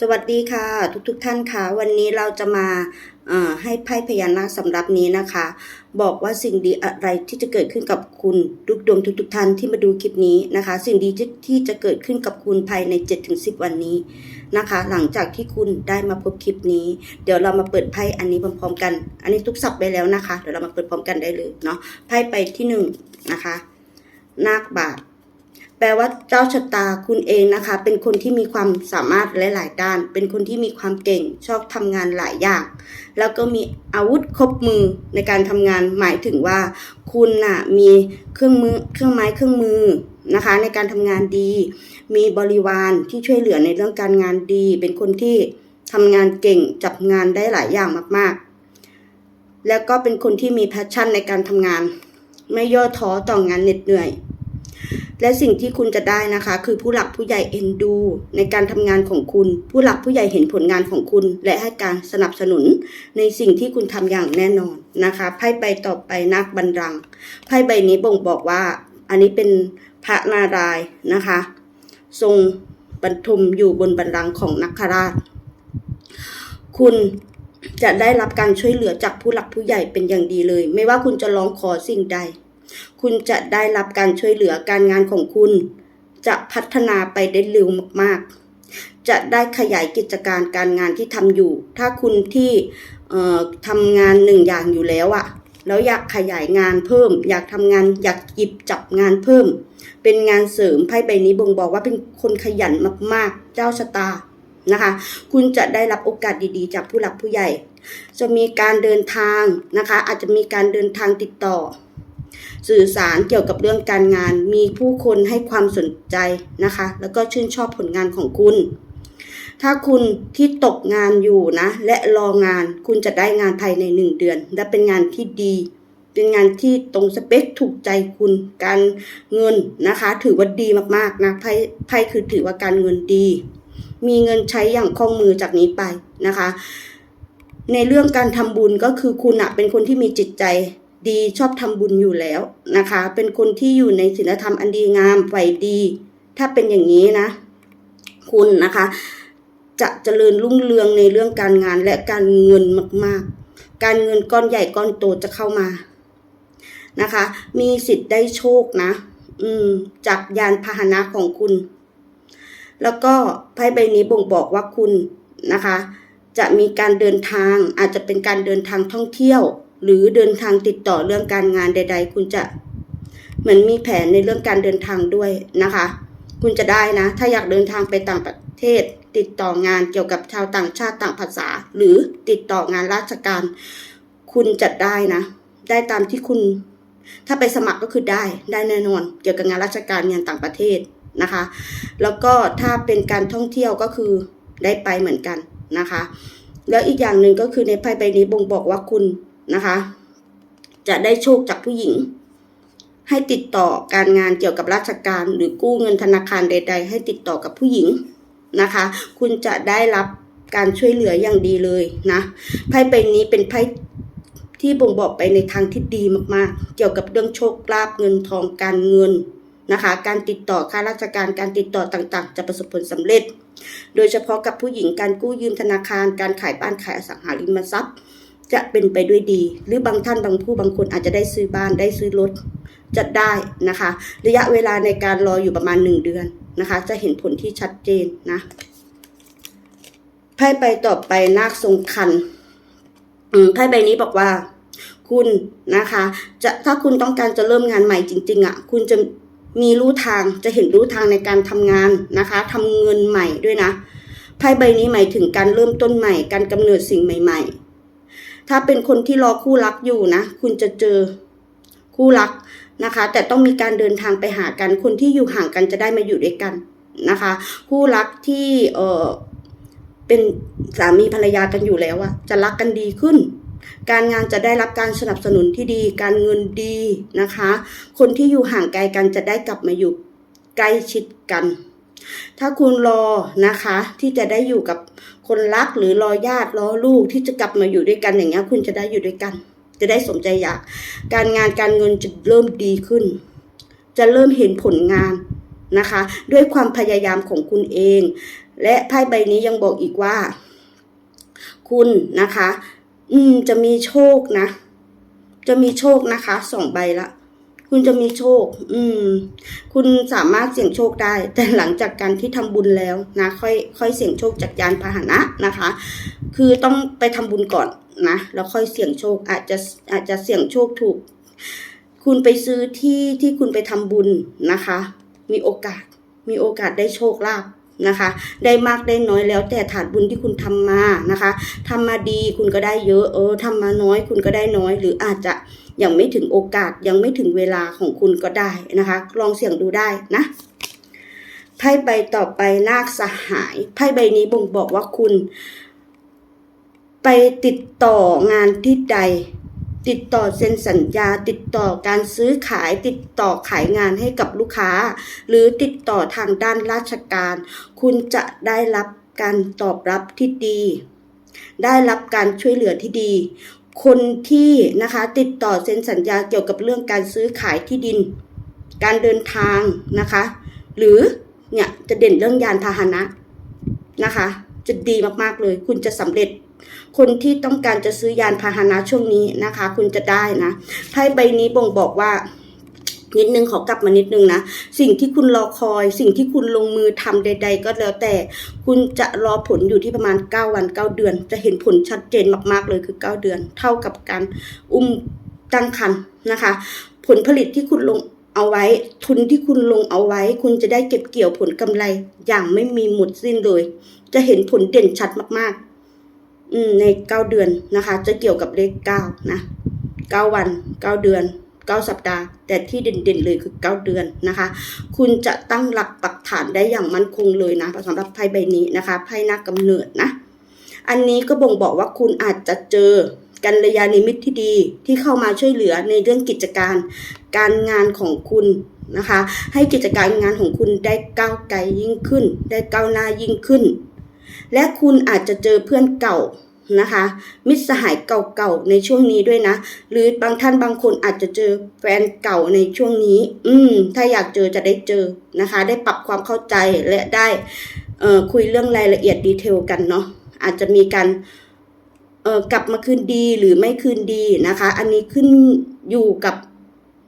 สวัสดีค่ะ ทุกๆทท่านค่ะวันนี้เราจะมาให้ไพ่พญานาคสำหรับนี้นะคะ บอกว่าสิ่งดีอะไรที่จะเกิดขึ้นกับคุณทุกดวงทุกๆท่านที่มาดูคลิปนี้นะคะ สิ่งดีที่จะเกิดขึ้นกับคุณภายใน 7-10 วันนี้นะคะ หลังจากที่คุณได้มาพบคลิปนี้ เดี๋ยวเรามาเปิดไพ่อันนี้พร้อมๆกัน อันนี้ทุกสับไปแล้วนะคะเดี๋ยวเรามาเปิดพร้อมกันได้เลยเนาะไพ่ไปที่หนึ่งนะคะนาคบาท แปลว่าเจ้าชะตาคุณเองนะคะ เป็นคนที่มีความสามารถหลาย ๆ ด้าน เป็นคนที่มีความเก่งชอบทำงานหลายอย่าง แล้วก็มีอาวุธครบมือในการทำงานหมายถึงว่า คุณน่ะมีเครื่องมือเครื่องไม้เครื่องมือนะคะ ในการทำงานดี มีบริวารที่ช่วยเหลือในเรื่องการงานดี เป็นคนที่ทำงานเก่งจับงานได้หลายอย่างมาก ๆ แล้วก็เป็นคนที่มีแพชชั่นในการทำงาน ไม่ย่อท้อต่องานเหน็ดเหนื่อย และสิ่งที่คุณจะได้นะคะ คือผู้หลักผู้ใหญ่เอ็นดู ในการทำงานของคุณ ผู้หลักผู้ใหญ่เห็นผลงานของคุณ และให้การสนับสนุน ในสิ่งที่คุณทำอย่างแน่นอนนะคะไพ่ใบต่อไปนักบันรังไพ่ใบนี้บ่งบอกว่า อันนี้เป็นพระนารายณ์นะคะ ทรงบรรทมอยู่บนบันลังก์ของนักคราช คุณจะได้รับการช่วยเหลือจากผู้หลักผู้ใหญ่เป็นอย่างดีเลย ไม่ว่าคุณจะร้องขอสิ่งใด คุณจะได้รับการช่วยเหลือการงานของคุณ จะพัฒนาไปได้เร็วมากๆ จะได้ขยายกิจการการงานที่ทำอยู่ ถ้าคุณที่เอ่อทำงานหนึ่งอย่างอยู่แล้วอะแล้วอยากขยายงานเพิ่ม อยากทำงานอยากหยิบจับงานเพิ่ม เป็นงานเสริมไพ่ใบนี้บ่งบอกว่าเป็นคนขยันมากๆ เจ้าชะตานะคะ คุณจะได้รับโอกาสดีๆ จากผู้หลักผู้ใหญ่ จะมีการเดินทางนะคะ อาจจะมีการเดินทางติดต่อ สื่อสารเกี่ยวกับเรื่องการงาน มีผู้คนให้ความสนใจนะคะ แล้วก็ชื่นชอบผลงานของคุณ ถ้าคุณที่ตกงานอยู่นะ และรองานคุณจะได้งานภายในหนึ่งเดือน และเป็นงานที่ดี เป็นงานที่ตรงสเปคถูกใจคุณ การเงินนะคะ ถือว่าดีมากๆนะไพ่ไพ่คือถือว่าการเงินดี มีเงินใช้อย่างคล่องมือจากนี้ไปนะคะ ในเรื่องการทำบุญก็คือคุณอะเป็นคนที่มีจิตใจ ดีชอบทำบุญอยู่แล้วนะคะ เป็นคนที่อยู่ในศีลธรรมอันดีงามใฝ่ดี ถ้าเป็นอย่างนี้นะ คุณนะคะ จะเจริญรุ่งเรืองในเรื่องการงานและการเงินมาก ๆ การเงินก้อนใหญ่ก้อนโตจะเข้ามานะคะ มีสิทธิ์ได้โชคนะ อืม จากยานพาหนะของคุณ แล้วก็ไพ่ใบนี้บ่งบอกว่าคุณนะคะ จะมีการเดินทางอาจจะเป็นการเดินทางท่องเที่ยว หรือเดินทางติดต่อเรื่องการงานใด ๆ คุณจะเหมือนมีแผนในเรื่องการเดินทางด้วยนะคะ คุณจะได้นะ ถ้าอยากเดินทางไปต่างประเทศ ติดต่องานเกี่ยวกับชาวต่างชาติต่างภาษา หรือติดต่องานราชการ คุณจะได้นะ ได้ตามที่คุณ ถ้าไปสมัครก็คือได้ได้แน่นอน เกี่ยวกับงานราชการงานต่างประเทศนะคะ แล้วก็ถ้าเป็นการท่องเที่ยวก็คือได้ไปเหมือนกันนะคะ แล้วอีกอย่างหนึ่งก็คือในไพ่ใบนี้บ่งบอกว่าคุณ นะคะ จะได้โชคจากผู้หญิง ให้ติดต่อการงานเกี่ยวกับราชการหรือกู้เงินธนาคารใด ๆ ให้ติดต่อกับผู้หญิงนะคะ คุณจะได้รับการช่วยเหลืออย่างดีเลยนะไพ่ใบนี้เป็นไพ่ที่บ่งบอกไปในทางที่ดีมากๆ เกี่ยวกับเรื่องโชคลาภเงินทองการเงินนะคะ การติดต่อข้าราชการการติดต่อต่างๆ จะประสบผลสำเร็จ โดยเฉพาะกับผู้หญิงการกู้ยืมธนาคาร การขายบ้านขายอสังหาริมทรัพย์ จะเป็นไปด้วยดี หรือบางท่านบางผู้บางคนอาจจะได้ซื้อบ้านได้ซื้อรถจะได้นะคะ ระยะเวลาในการรออยู่ประมาณหนึ่งเดือนนะคะ จะเห็นผลที่ชัดเจนนะไพ่ใบต่อไปนาคทรงคันไพ่ใบนี้บอกว่า คุณนะคะ จะถ้าคุณต้องการจะเริ่มงานใหม่จริง ๆอะ คุณจะมีรู้ทางจะเห็นรู้ทางในการทำงานนะคะทำเงินใหม่ด้วยนะไพ่ใบนี้หมายถึงการเริ่มต้นใหม่ การกำเนิดสิ่งใหม่ ๆ ถ้าเป็นคนที่รอคู่รักอยู่นะ คุณจะเจอคู่รักนะคะ แต่ต้องมีการเดินทางไปหากัน คนที่อยู่ห่างกันจะได้มาอยู่ด้วยกันนะคะ คู่รักที่เออเป็นสามีภรรยากันอยู่แล้วอะจะรักกันดีขึ้น การงานจะได้รับการสนับสนุนที่ดี การเงินดีนะคะ คนที่อยู่ห่างไกลกันจะได้กลับมาอยู่ใกล้ชิดกัน ถ้าคุณรอนะคะที่จะได้อยู่กับ คนรักหรือรอญาติรอลูกที่จะกลับมาอยู่ด้วยกันอย่างเงี้ยคุณจะได้อยู่ด้วยกัน จะได้สมใจอยาก การงานการเงินจะเริ่มดีขึ้น จะเริ่มเห็นผลงานนะคะ ด้วยความพยายามของคุณเอง และไพ่ใบนี้ยังบอกอีกว่า คุณนะคะ อืมจะมีโชคนะ จะมีโชคนะคะสองใบละ คุณจะมีโชค อืม คุณสามารถเสี่ยงโชคได้ แต่หลังจากการที่ทำบุญแล้วนะ ค่อยค่อยเสี่ยงโชคจากยานพาหนะนะคะ คือต้องไปทำบุญก่อนนะแล้วค่อยเสี่ยงโชคอาจจะอาจจะเสี่ยงโชคถูก คุณไปซื้อที่ที่คุณไปทำบุญนะคะ มีโอกาสมีโอกาสได้โชคลาภ นะคะ ได้มากได้น้อยแล้วแต่ฐานบุญที่คุณทำมานะคะทำมาดีคุณก็ได้เยอะเออทำมาน้อยคุณก็ได้น้อย หรืออาจจะยังไม่ถึงโอกาสยังไม่ถึงเวลาของคุณก็ได้นะคะ ลองเสี่ยงดูได้นะไพ่ใบต่อไปนาคสหายไพ่ใบนี้บ่งบอกว่าคุณ ไปติดต่องานที่ใด ติดต่อเซ็นสัญญา ติดต่อการซื้อขาย ติดต่อขายงานให้กับลูกค้า หรือติดต่อทางด้านราชการ คุณจะได้รับการตอบรับที่ดี ได้รับการช่วยเหลือที่ดี คนที่นะคะติดต่อเซ็นสัญญาเกี่ยวกับเรื่องการซื้อขายที่ดิน การเดินทางนะคะ หรือเนี่ยจะเด่นเรื่องยานพาหนะนะคะ จะดีมากๆเลย คุณจะสำเร็จ คนที่ต้องการจะซื้อยานพาหนะช่วงนี้นะคะ คุณจะได้นะไพ่ใบนี้บ่งบอกว่านิดนึงขอกลับมานิดนึงนะ สิ่งที่คุณรอคอย สิ่งที่คุณลงมือทำใด ๆ ก็แล้วแต่ คุณจะรอผลอยู่ที่ประมาณ 9 วัน 9 เดือน จะเห็นผลชัดเจนมากๆเลยคือ 9 เดือน เท่ากับการอุ้มตั้งครรภ์นะคะ ผลผลิตที่คุณลงเอาไว้ ทุนที่คุณลงเอาไว้ คุณจะได้เก็บเกี่ยวผลกำไรอย่างไม่มีหมดสิ้นเลย จะเห็นผลเด่นชัดมากๆ ใน 9 เดือนนะคะ จะเกี่ยวกับเลข9นะ9วัน 9 เดือน 9 สัปดาห์ แต่ที่เด่นๆเลยคือ 9 เดือนนะคะ คุณจะตั้งหลักปักฐานได้อย่างมั่นคงเลยนะสำหรับไพ่ใบนี้นะคะไพ่นักกำเนิดนะ อันนี้ก็บ่งบอกว่าคุณอาจจะเจอกัลยาณมิตที่ดีที่เข้ามาช่วยเหลือในเรื่องกิจการ การงานของคุณนะคะ ให้กิจการงานของคุณได้ก้าวไกลยิ่งขึ้น ได้ก้าวหน้ายิ่งขึ้น และคุณอาจจะเจอเพื่อนเก่านะคะ มิตรสหายเก่าๆในช่วงนี้ด้วยนะ หรือบางท่านบางคนอาจจะเจอแฟนเก่าในช่วงนี้ อืม ถ้าอยากเจอจะได้เจอนะคะ ได้ปรับความเข้าใจและได้เอ่อคุยเรื่องรายละเอียดดีเทลกันเนาะอาจจะมีการเอ่อกลับมาคืนดีหรือไม่คืนดีนะคะ อันนี้ขึ้นอยู่กับ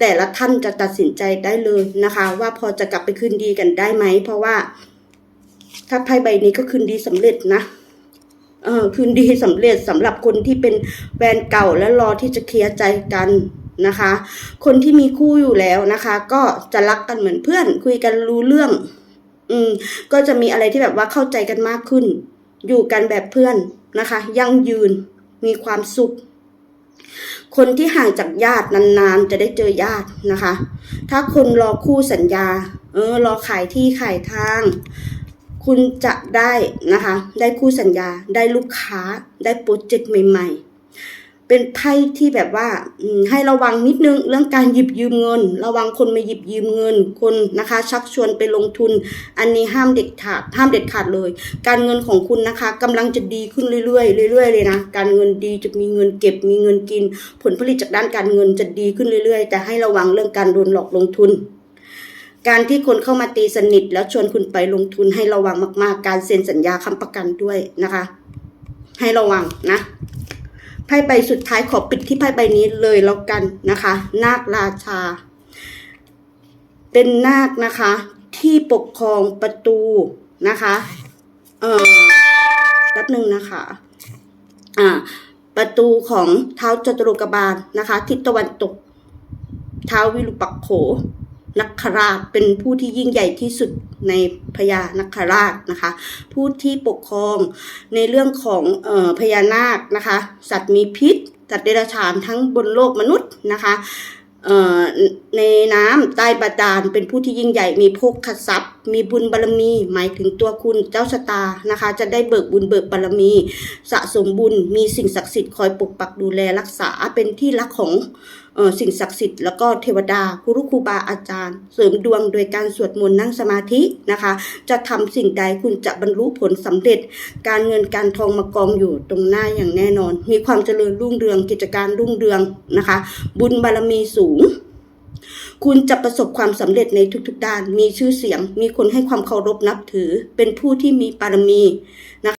แต่ละท่านจะตัดสินใจได้เลยนะคะ ว่าพอจะกลับไปคืนดีกันได้ไหม เพราะว่า ถ้าไพ่ใบนี้ก็คืนดีสำเร็จนะเออคืนดีสำเร็จสำหรับคนที่เป็นแฟนเก่าและรอที่จะเคลียร์ใจกันนะคะ คนที่มีคู่อยู่แล้วนะคะ ก็จะรักกันเหมือนเพื่อน คุยกันรู้เรื่อง อืม ก็จะมีอะไรที่แบบว่าเข้าใจกันมากขึ้น อยู่กันแบบเพื่อนนะคะ ยั่งยืนมีความสุข คนที่ห่างจากญาตินานๆ จะได้เจอญาตินะคะ ถ้าคนรอคู่สัญญา เออ รอขายที่ขายทาง คุณจะได้นะคะ ได้คู่สัญญา ได้ลูกค้า ได้โปรเจกต์ใหม่ ๆ เป็นไพ่ที่แบบว่าให้ระวังนิดนึงเรื่องการหยิบยืมเงิน ระวังคนมาหยิบยืมเงิน คนนะคะ ชักชวนไปลงทุน อันนี้ห้ามเด็ดขาด ห้ามเด็ดขาดเลย การเงินของคุณนะคะกำลังจะดีขึ้นเรื่อยๆเรื่อยๆเลยนะ การเงินดีจะมีเงินเก็บ มีเงินกิน ผลผลิตจากด้านการเงินจะดีขึ้นเรื่อยๆ แต่ให้ระวังเรื่องการโดนหลอกลงทุน การที่คนเข้ามาตีสนิท แล้วชวนคุณไปลงทุนให้ระวังมาก ๆ การเซ็นสัญญาค้ำประกันด้วยนะคะ ให้ระวังนะไพ่ใบสุดท้ายขอปิดที่ไพ่ใบนี้เลยแล้วกันนะคะ นาคราชา เป็นนาคนะคะ ที่ปกครองประตูนะคะ เอ่อแป๊บหนึ่งนะคะ อ่า ประตูของเท้าจตุโลกบาลนะคะ ทิศตะวันตก เท้าวิรุปักโข นักคราชเป็นผู้ที่ยิ่งใหญ่ที่สุดในพญานักคราชนะคะ ผู้ที่ปกครองในเรื่องของออพญานาคนะคะ สัตว์มีพิษสัตว์เดรัจฉานทั้งบนโลกมนุษย์นะคะในน้ำใต้บาดาลเป็นผู้ที่ยิ่งใหญ่มีโภคทรัพย์ มีบุญบารมี หมายถึงตัวคุณเจ้าชะตานะคะ จะได้เบิกบุญเบิกบารมี สะสมบุญมีสิ่งศักดิ์สิทธิ์คอยปกปักดูแลรักษาเป็นที่รักของ สิ่งศักดิ์สิทธิ์แล้วก็เทวดาครูครูบาอาจารย์ เสริมดวงโดยการสวดมนต์นั่งสมาธินะคะ จะทำสิ่งใดคุณจะบรรลุผลสำเร็จ การเงินการทองมากองอยู่ตรงหน้าอย่างแน่นอน มีความเจริญรุ่งเรืองกิจการรุ่งเรืองนะคะ บุญบารมีสูงคุณจะประสบความสำเร็จในทุกๆด้าน มีชื่อเสียง มีคนให้ความเคารพนับถือ เป็นผู้ที่มีบารมีนะคะ